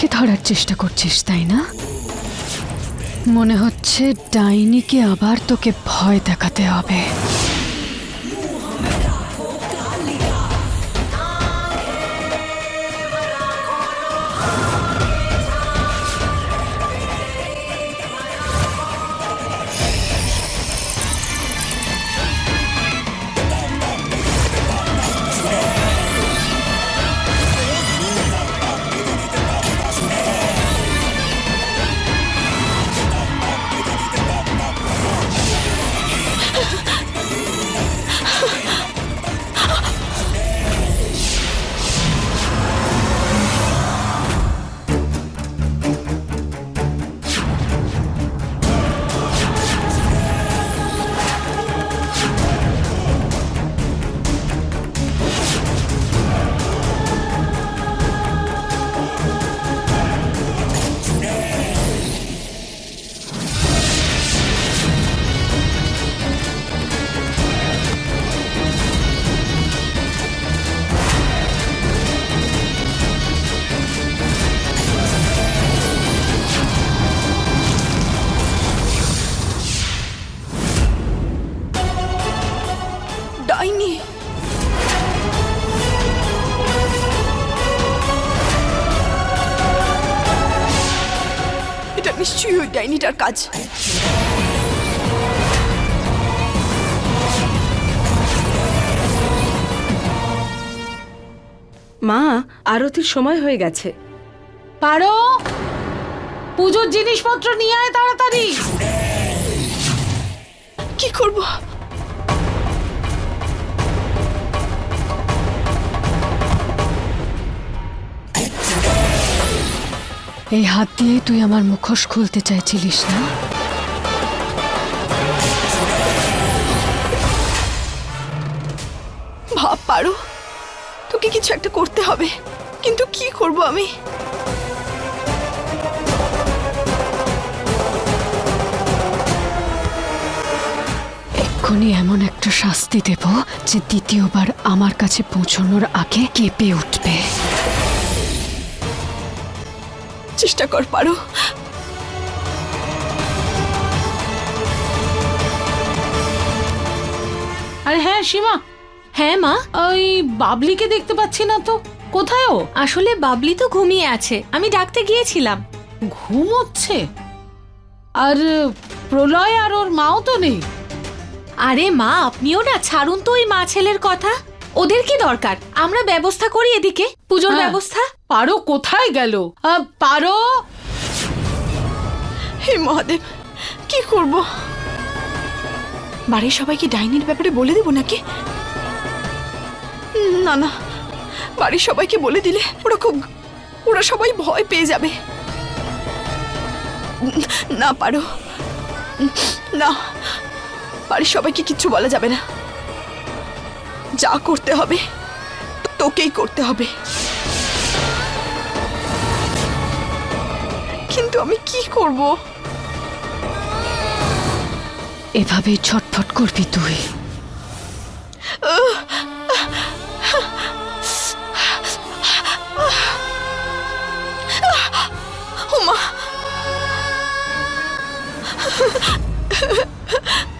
আমাকে ধরার চেষ্টা করছিস তাই না? মনে হচ্ছে ডাইনিকে আবার তোকে ভয় দেখাতে হবে। ওই কাজ। মা আরতির সময় হয়ে গেছে। পারো? পুজোর জিনিসপত্র নিয়ে আয় তাড়াতাড়ি। কি করব? এই হাত দিয়ে তুই আমার মুখোশ খুলতে চাইছিলিস না? ভাব পারো। তোকে কিছু একটা করতে হবে। কিন্তু কি করব আমি? এক্ষুনি এমন একটা শাস্তি দেব যে দ্বিতীয়বার আমার কাছে পৌঁছানোর আগে কেঁপে উঠবে। চেষ্টা কর পারো। আরে হ্যাঁ সীমা। হ্যাঁ মা? ওই বাবলিকে দেখতে পাচ্ছি না তো। কোথায় ও? আসলে বাবলি তো ঘুমিয়ে আছে। আমি ডাকতে গিয়েছিলাম। ঘুমোচ্ছে? আর প্রলয় আর ওর মাও তো নেই। আরে মা আপনিও না ছাড়ুন তো ওই মা ছেলের কথা। ওদের কি দরকার? আমরা ব্যবস্থা করি এদিকে। পুজোর হ্যাঁ। ব্যবস্থা? পারো কোথায় গেল? পারো। হে মহাদেব কি করব? বাড়ির সবাইকে ডাইনির ব্যাপারে বলে দেব নাকি? না না। বাড়ির সবাইকে বলে দিলে ওরা খুব ওরা সবাই ভয় পেয়ে যাবে। না পারো। না বাড়ির সবাইকে কিচ্ছু বলা যাবে না। যা করতে হবে তোকেই করতে হবে। কিন্তু আমি কি করব? এভাবে ছটফট করবি তুই। ওমা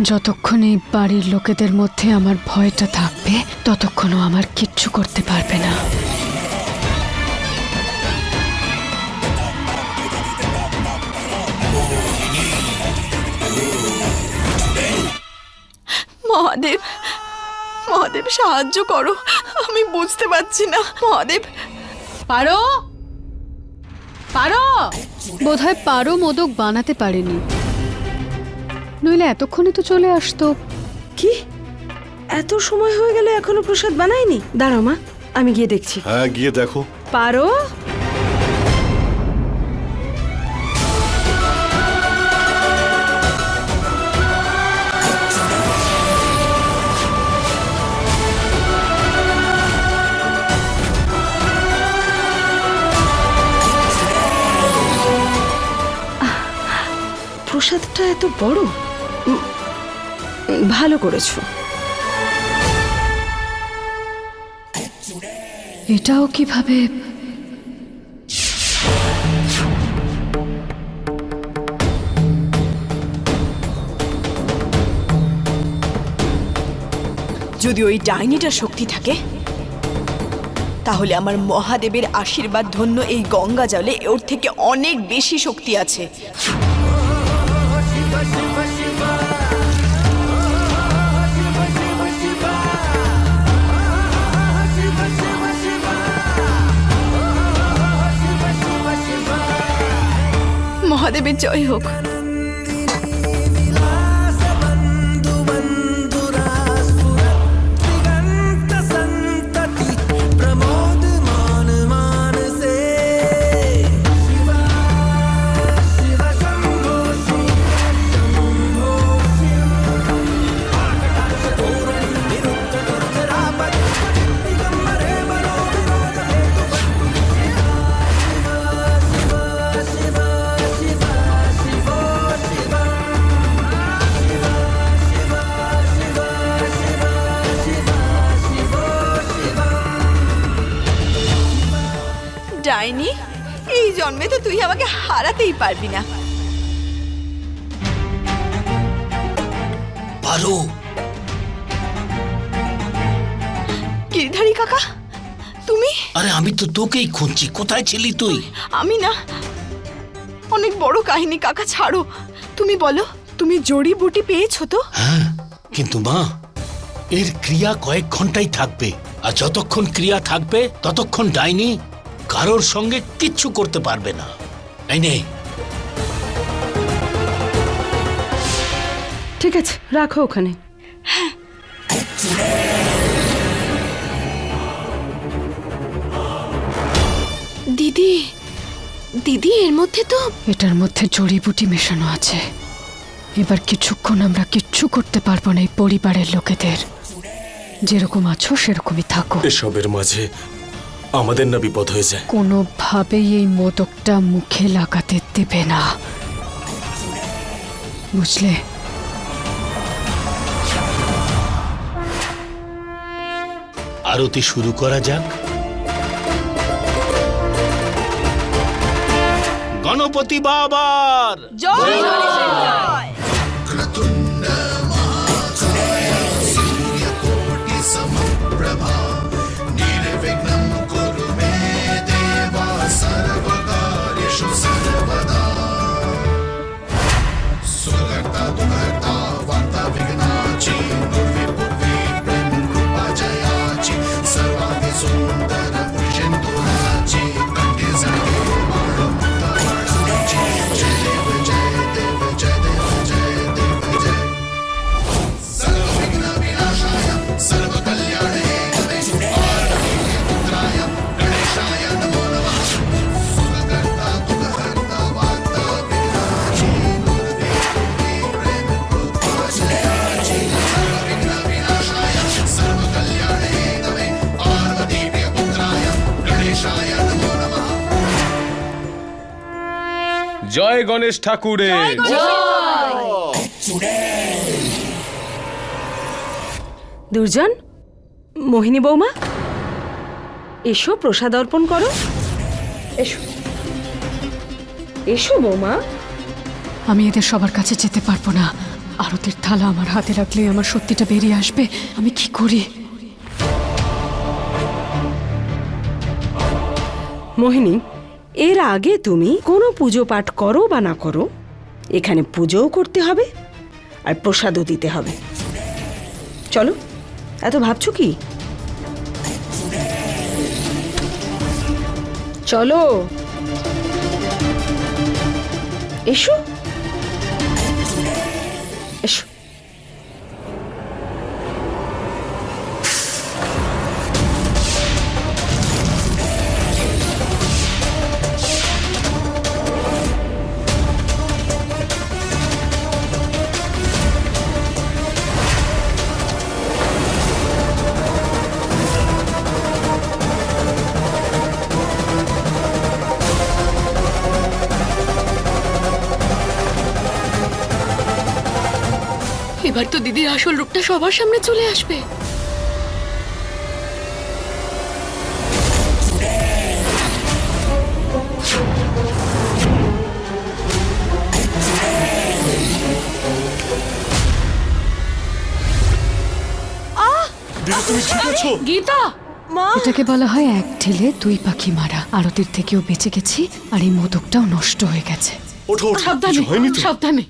যতক্ষণ এই বাড়ির লোকেদের মধ্যে আমার ভয়টা থাকবে ততক্ষণও আমার কিচ্ছু করতে পারবে না। মহাদেব মহাদেব সাহায্য করো। আমি বুঝতে পারছি না। মহাদেব। পারো? পারো? বোধহয় পারো মোদক বানাতে পারেনি। নইলে এতক্ষণে তো চলে আসতো। কি? এত সময় হয়ে গেল এখনও প্রসাদ বানায়নি? দাঁড়াও মা আমি গিয়ে দেখছি। হ্যাঁ গিয়ে দেখো। পারো? প্রসাদটা এত বড়। ভালো করেছ। এটাও কীভাবে? যদি ওই ডাইনিটার শক্তি থাকে, তাহলে আমার মহাদেবের আশীর্বাদ ধন্য এই গঙ্গা জলে ওর থেকে অনেক বেশি শক্তি আছে। মহাদেবের বিজয় হোক। হারাতেই পারবি না। পারো। গিরধারী কাকা তুমি? আরে আমি তো তোকেই খুঁজছি। কোথায় ছিলি তুই? আমি না। অনেক বড় কাহিনী কাকা ছাড়ো। তুমি বলো তুমি জড়িবুটি পেয়েছ তো? হ্যাঁ কিন্তু মা এর ক্রিয়া কয়েক ঘন্টাই থাকবে। আর যতক্ষণ ক্রিয়া থাকবে ততক্ষণ ডাইনি কারোর সঙ্গে কিচ্ছু করতে পারবে না। এই নে। ঠিক আছে রাখো ওখানে। দিদি দিদি এর মধ্যে তো এটার মধ্যে জড়িবুটি মেশানো আছে। এবার কিছুক্ষণ আমরা কিচ্ছু করতে পারব না এই পরিবারের লোকেদের। যেরকম আছো সেরকমই থাকো। এসবের মাঝে আমাদের না বিপদ হয়ে যায় কোনোভাবেই এই মোদকটা মুখে লাগাতে দেবে না। বুঝলে? আরতি শুরু করা যাক। গণপতি বাবার! জয়! জয় গণেশ ঠাকুরের দুর্জন মোহিনী বৌমা এসো প্রসাদ অর্পণ করো। এসো। এসো বৌমা। আমি এদের সবার কাছে যেতে পারব না। আরতের থালা আমার হাতে রাখলে আমার সত্যিটা বেরিয়ে আসবে। আমি কি করি? মোহিনী এর আগে তুমি কোনো পুজো পাঠ করো বা না করো, এখানে পুজোও করতে হবে আর প্রসাদও দিতে হবে। চলো, এত ভাবছ কি? চলো। এসো। আসল রূপটা সবার সামনে চলে আসবে। করছ? গীতা! এটাকে বলা হয় এক ঢিলে দুই পাখি মারা। আরতির থেকেও বেঁচে গেছি আর এই মোদকটাও নষ্ট হয়ে গেছে। ওঠো ওঠো সাবধানে সাবধানে।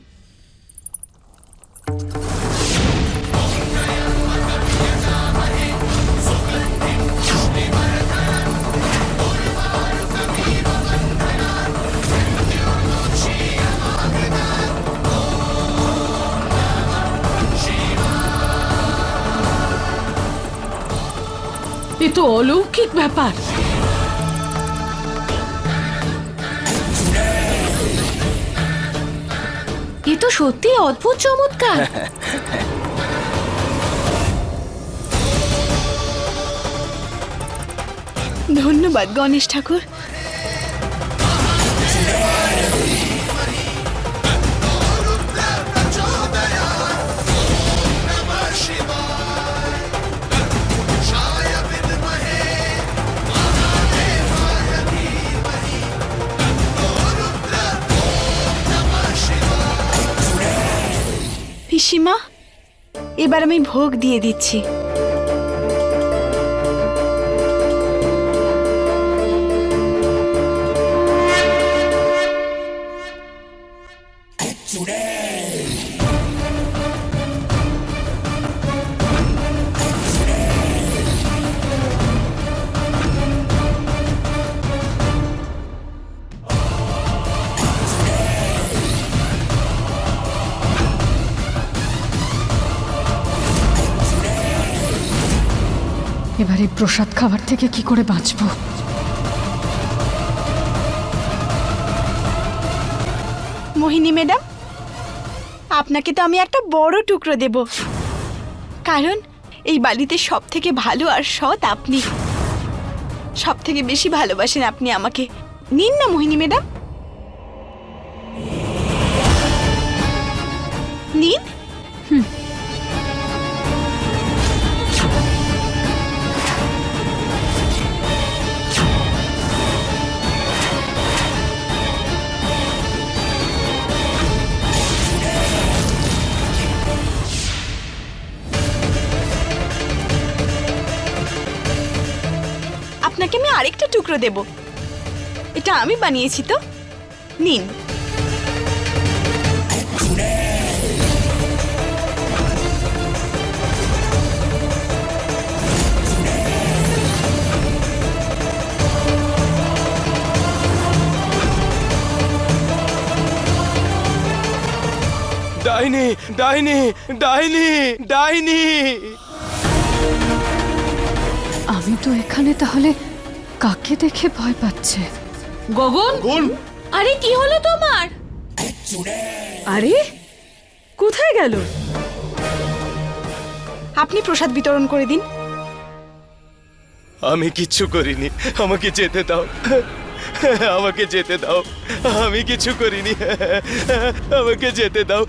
তো অলৌকিক ব্যাপার। এ তো সত্যি অদ্ভুত চমৎকার। ধন্যবাদ গণেশ ঠাকুর। পিসিমা এবার আমি ভোগ দিয়ে দিচ্ছি। প্রসাদ খাবার থেকে কি করে বাঁচবো? মোহিনী ম্যাডাম, আপনাকে তো আমি একটা বড় টুকরো দেব। কারণ এই বাড়িতে সব থেকে ভালো আর সৎ আপনি। সব থেকে বেশি ভালোবাসেন আপনি আমাকে। নিন না মোহিনী ম্যাডাম। নিন। আপনাকে আমি আরেকটা টুকরো দেব। এটা আমি বানিয়েছি তো। নিন। ডাইনি ডাইনি ডাইনি ডাইনি। আমি তো এখানে তাহলে কাকে দেখে ভয় পাচ্ছে? গগন? কোন আরে কি হলো তোমার? আরে কোথায় গেল? আপনি প্রসাদ বিতরণ করে দিন। আমি কিচ্ছু করিনি। আমাকে যেতে দাও। আমাকে যেতে দাও। আমি কিছু করিনি। আমাকে যেতে দাও।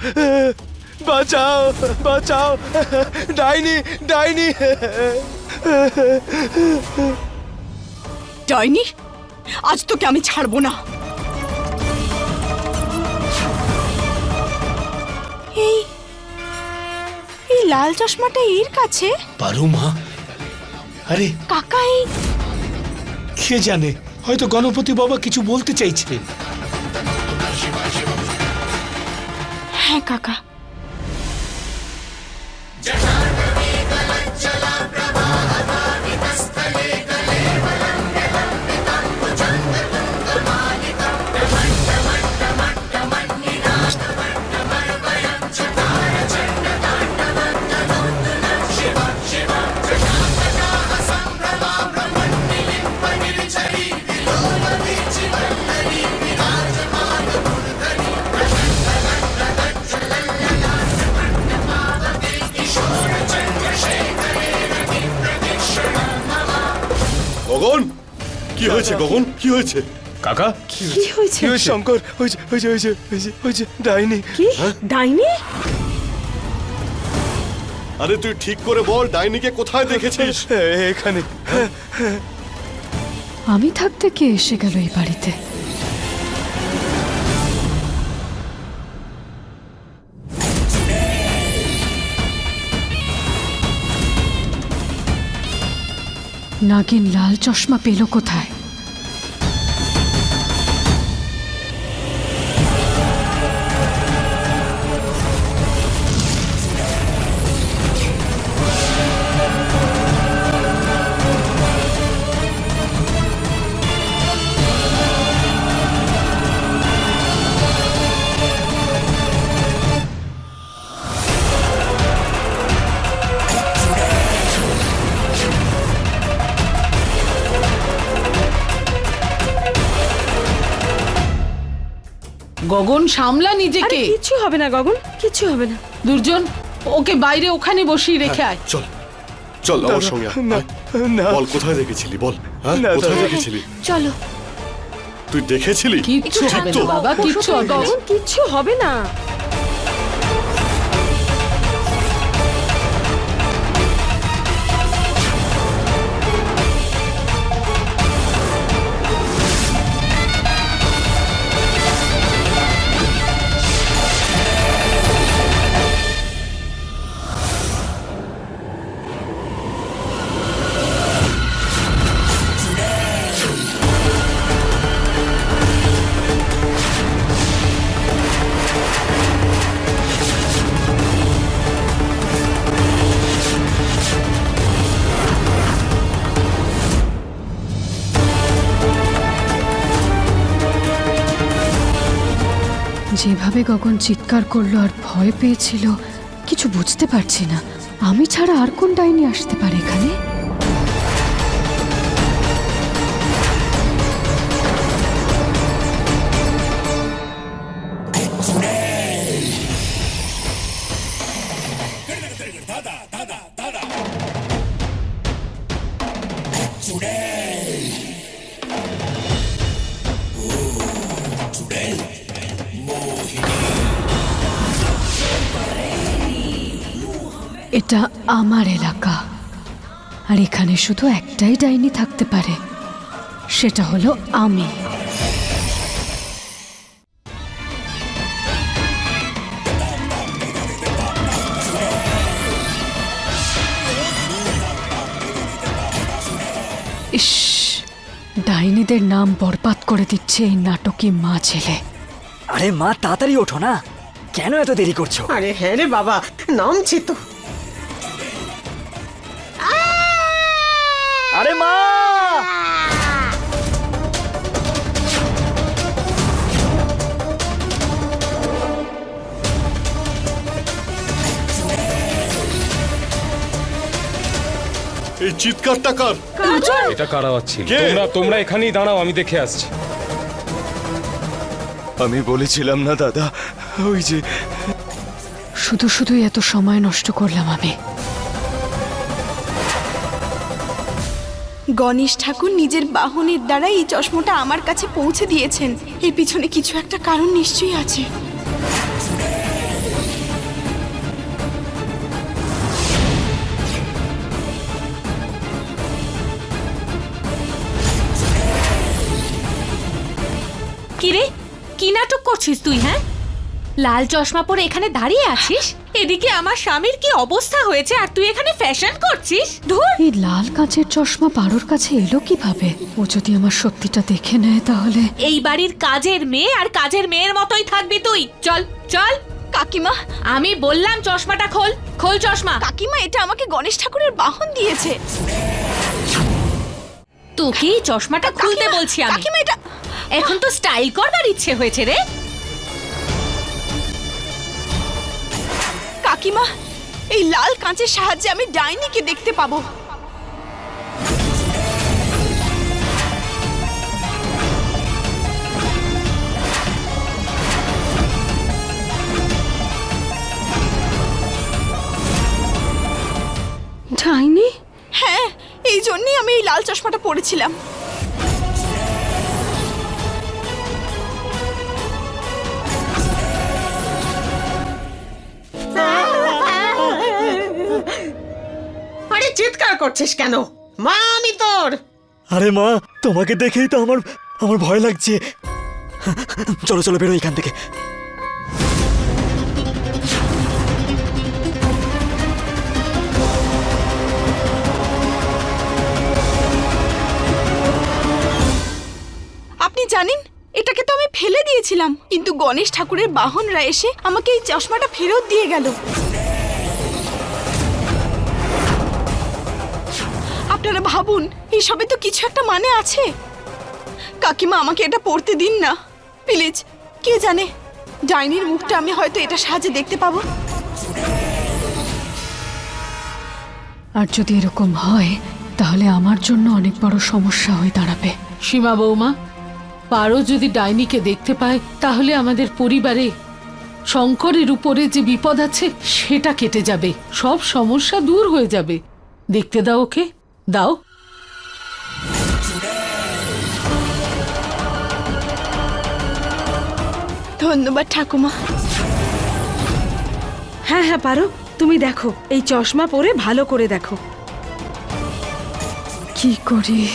বাঁচাও বাঁচাও। ডাইনি ডাইনি। ডাইনি আজ তোকে আমি ছাড়বো না। এই এই লাল চশমাটা এর কাছে? পারু মা। আরে কাকা এই কে জানে? হয়তো গণপতি বাবা কিছু বলতে চাইছিলেন। হ্যাঁ কাকা। কি হয়েছে? কাকা? কি হয়েছে? কি হয়েছে? শঙ্কর হয়েছে হয়েছে হয়েছে হয়েছে হয়েছে ডাইনি। কি? ডাইনি? আরে তুই ঠিক করে বল ডাইনিকে কোথায় দেখেছিস? এখানে। আমি থাকতে কে এসে গেল এই বাড়িতে? নাগিন লাল চশমা পেল কোথায়? গগন সামলা আরে নিজেকে কিচ্ছু হবে না গগন কিচ্ছু হবে না। দুর্জন ওকে বাইরে ওখানে বসিয়ে রেখে আয়। চল চল আমার সঙ্গে আয়। না না। বল কোথায় দেখেছিলি? বল হ্যাঁ না, কোথায় দাদা। দেখেছিলি? চলো। তুই দেখেছিলি? কিচ্ছু ঠিক হবে তো? না বাবা কিচ্ছু হবে না। গগন কিচ্ছু হবে না। যেভাবে গগন চিৎকার করল আর ভয় পেয়েছিল, কিছু বুঝতে পারছি না। আমি ছাড়া আর কোন ডাইনি আসতে পারে এখানে? আমার এলাকা। আর এখানে শুধু একটাই ডাইনি থাকতে পারে সেটা হলো আমি। ইস ডাইনিদের নাম বরবাদ করে দিচ্ছে এই নাটকী মা ছেলে। আরে মা তাড়াতাড়ি ওঠো না। কেন এত দেরি করছ? আরে হ্যাঁ রে বাবা নামছি তো এই চিৎকারটা কার? এটা কে? তোমরা তোমরা এখানেই দাঁড়াও আমি দেখে আসছি। আমি বলেছিলাম না দাদা। ওই যে। শুধু শুধুই এত সময় নষ্ট করলাম আমি। গণেশ ঠাকুর নিজের বাহনের দ্বারা এই চশমাটা আমার কাছে পৌঁছে দিয়েছেন। এর পিছনে কিছু একটা কারণ নিশ্চয়ই আছে। করছিস তুই হ্যাঁ? লাল চশমা পরে এখানে দাঁড়িয়ে আছিস? এদিকে আমার স্বামীর কি অবস্থা হয়েছে আর তুই এখানে ফ্যাশন করছিস? ধুর! এই লাল কাঁচের চশমা পারোর কাছে এলো কীভাবে? ও যদি আমার সত্যিটা দেখে নেয় তাহলে? এই বাড়ির কাজের মেয়ে আর কাজের মেয়ের মতোই থাকবি তুই। চল চল। কাকিমা? আমি বললাম চশমাটা খোল খোল চশমা। কাকিমা এটা আমাকে গণেশ ঠাকুরের বাহন দিয়েছে। তোকে এই চশমাটা খুলতে বলছি আমি। কাকিমা এটা এখন তো স্টাইল করবার ইচ্ছে হয়েছে রে। কাকিমা এই লাল কাঁচের সাহায্যে আমি ডাইনিকে দেখতে পাবো। ডাইনি? হ্যাঁ এই জন্যই আমি এই লাল চশমাটা পরেছিলাম। করছিস কেন? মা আমি তোর! আরে মা তোমাকে দেখেই তো আমার আমার ভয় লাগছে। চলো চলো বেরো এখান থেকে। আপনি জানেন এটাকে তো আমি ফেলে দিয়েছিলাম। কিন্তু গণেশ ঠাকুরের বাহনরা এসে আমাকে এই চশমাটা ফেরত দিয়ে গেল। আপনারা ভাবুন এইসবে তো কিছু একটা মানে আছে। কাকিমা আমাকে এটা পড়তে দিন না। প্লিজ কে জানে? ডাইনির মুখটা আমি হয়তো এটা সাহায্যে দেখতে পাবো। আর যদি এরকম হয় তাহলে আমার জন্য অনেক বড় সমস্যা হয়ে দাঁড়াবে। সীমা বৌমা পারো যদি ডাইনিকে দেখতে পায় তাহলে আমাদের পরিবারে শঙ্করের উপরে যে বিপদ আছে সেটা কেটে যাবে। সব সমস্যা দূর হয়ে যাবে। দেখতে দাও ওকে। দাও। ধন্যবাদ ঠাকুমা। হ্যাঁ হ্যাঁ পারো। তুমি দেখো এই চশমা পরে ভালো করে দেখো। কি করি?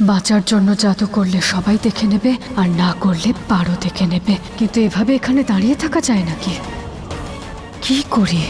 বাঁচার জন্য জাদু করলে সবাই দেখে নেবে আর না করলে পারো দেখে নেবে। কিন্তু এভাবে এখানে দাঁড়িয়ে থাকা যায় নাকি? কি করি?